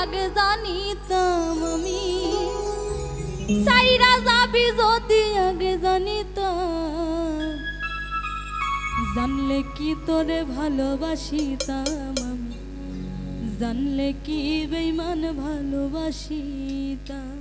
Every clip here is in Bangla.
আগে জানিতাম আমি। সাইরা যাবি যদি আগে জানিতাম। জানলে কি তোরে ভালোবাসিতাম আমি? জানলে কি বেইমান ভালোবাসিতাম?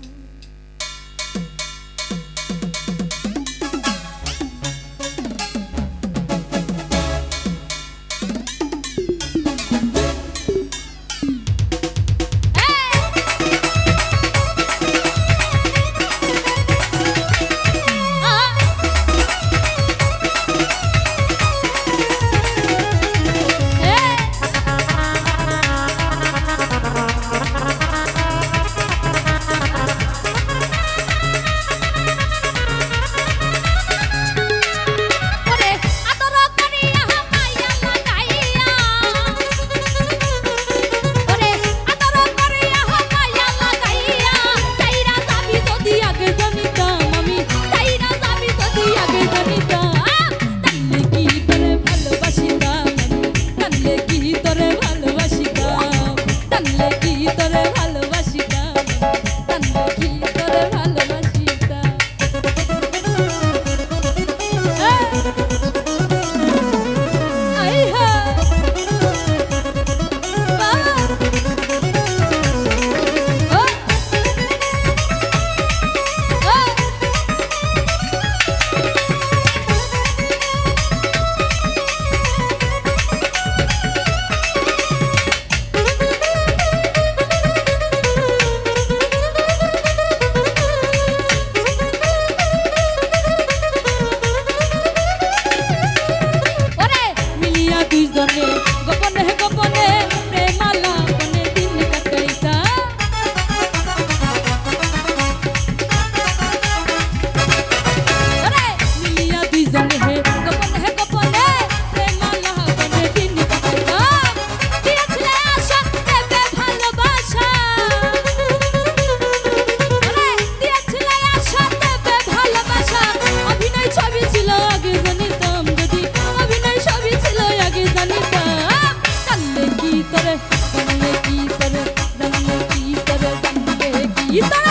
一袋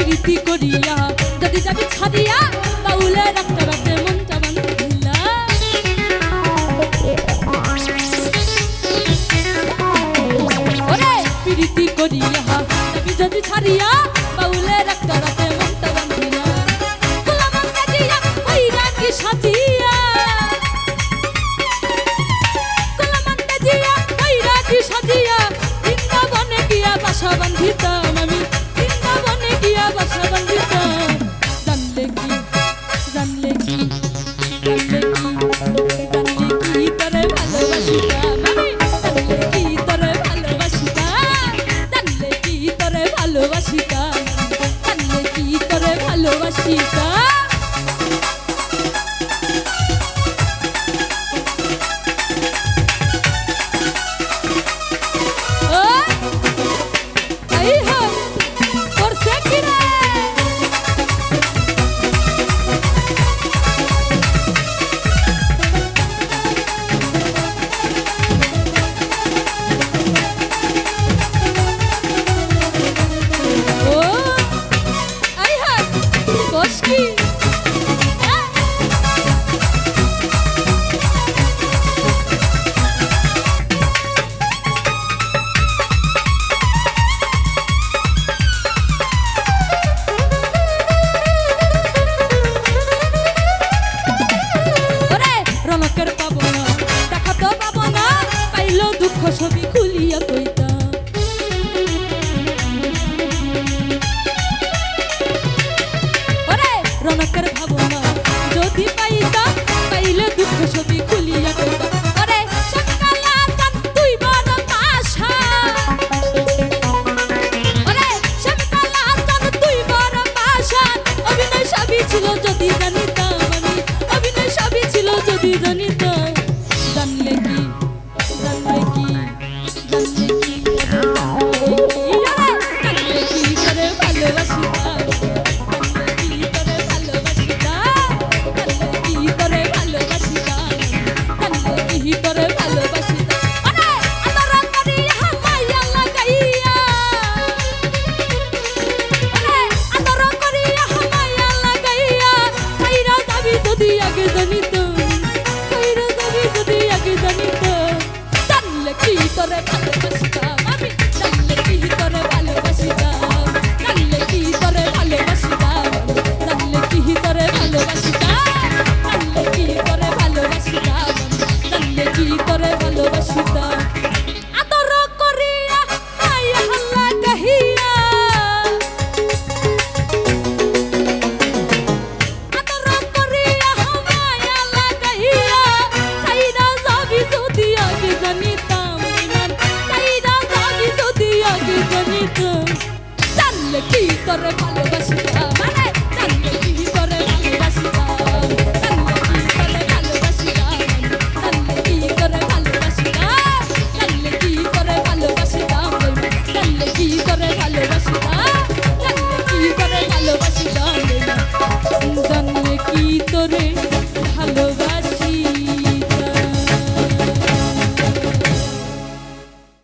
প্রীতি করিয়া, যদি যাবি ছাদিয়া বাউলে রাখতে রাখতে মনটা বান্ধিলা ওরে, প্রীতি করিয়া যাবি যদি ছাড়িয়া তো জানলে কি তোরে ভালোবাসি?